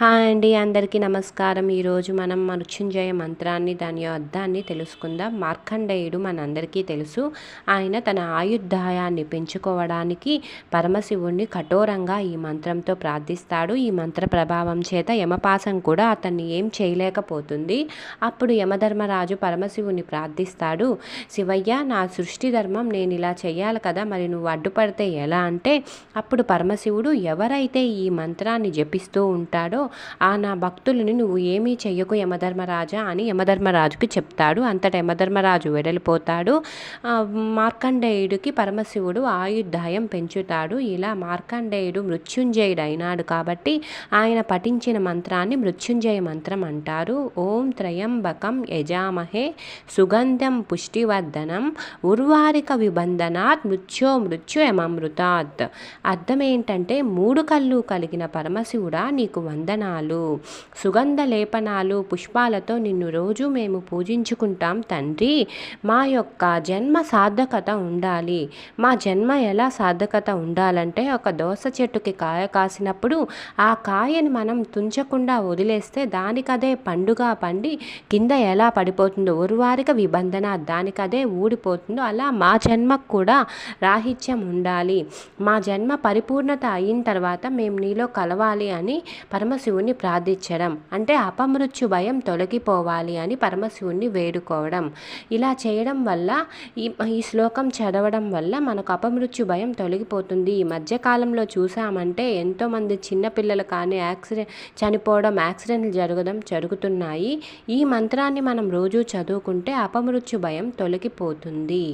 Hi అండి అందరికీ నమస్కారం. ఈరోజు మనం మృత్యుంజయ మంత్రాన్ని దాని అర్థాన్ని తెలుసుకుందాం. మార్కండేయుడు మనందరికీ తెలుసు. ఆయన తన ఆయుర్దాయాన్ని పెంచుకోవడానికి పరమశివుణ్ణి కఠోరంగా ఈ మంత్రంతో ప్రార్థిస్తాడు. ఈ మంత్ర ప్రభావం చేత యమపాసం కూడా అతన్ని ఏం చేయలేకపోతుంది. అప్పుడు యమధర్మరాజు పరమశివుని ప్రార్థిస్తాడు. శివయ్య నా సృష్టి ధర్మం నేను ఇలా చేయాలి కదా మరి నువ్వు అడ్డుపడితే ఎలా? అంటే అప్పుడు పరమశివుడు ఎవరైతే ఈ మంత్రాన్ని జపిస్తూ ఉంటాడో ఆ నా భక్తులని నువ్వు ఏమీ చెయ్యకు యమధర్మరాజా అని యమధర్మరాజుకి చెప్తాడు. అంతటా యమధర్మరాజు వెడలిపోతాడు. మార్కండేయుడికి పరమశివుడు ఆయుర్దాయం పెంచుతాడు. ఇలా మార్కండేయుడు మృత్యుంజయుడు అయినాడు కాబట్టి ఆయన పఠించిన మంత్రాన్ని మృత్యుంజయ మంత్రం అంటారు. ఓం త్రయంబకం యజామహే సుగంధం పుష్టివర్ధనం ఉర్వారిక విబంధనాత్ మృత్యో మృత్యు యమమృతాత్. అర్థం ఏంటంటే మూడు కళ్ళు కలిగిన పరమశివుడా నీకు వంద వందనాలు. సుగంధ లేపనాలు పుష్పాలతో నిన్ను రోజు మేము పూజించుకుంటాం తండ్రి. మా యొక్క జన్మ సార్థకత ఉండాలి. మా జన్మ ఎలా సార్థకత ఉండాలంటే ఒక దోస చెట్టుకి కాయ కాసినప్పుడు ఆ కాయని మనం తుంచకుండా వదిలేస్తే దానికదే పండుగ పండి కింద ఎలా పడిపోతుందో ఉరువారిక విబంధన దానికదే ఊడిపోతుందో అలా మా జన్మకు కూడా రాహిత్యం ఉండాలి. మా జన్మ పరిపూర్ణత అయిన తర్వాత మేము నీలో కలవాలి అని పరమ పరమశివుని ప్రార్థించడం అంటే అపమృత్యు భయం తొలగిపోవాలి అని పరమశివుణ్ణి వేడుకోవడం. ఇలా చేయడం వల్ల ఈ ఈ శ్లోకం చదవడం వల్ల మనకు అపమృత్యు భయం తొలగిపోతుంది. ఈ మధ్యకాలంలో చూసామంటే ఎంతోమంది చిన్నపిల్లలు కానీ యాక్సిడెంట్ చనిపోవడం యాక్సిడెంట్లు జరగడం జరుగుతున్నాయి. ఈ మంత్రాన్ని మనం రోజు చదువుకుంటే అపమృత్యు భయం తొలగిపోతుంది.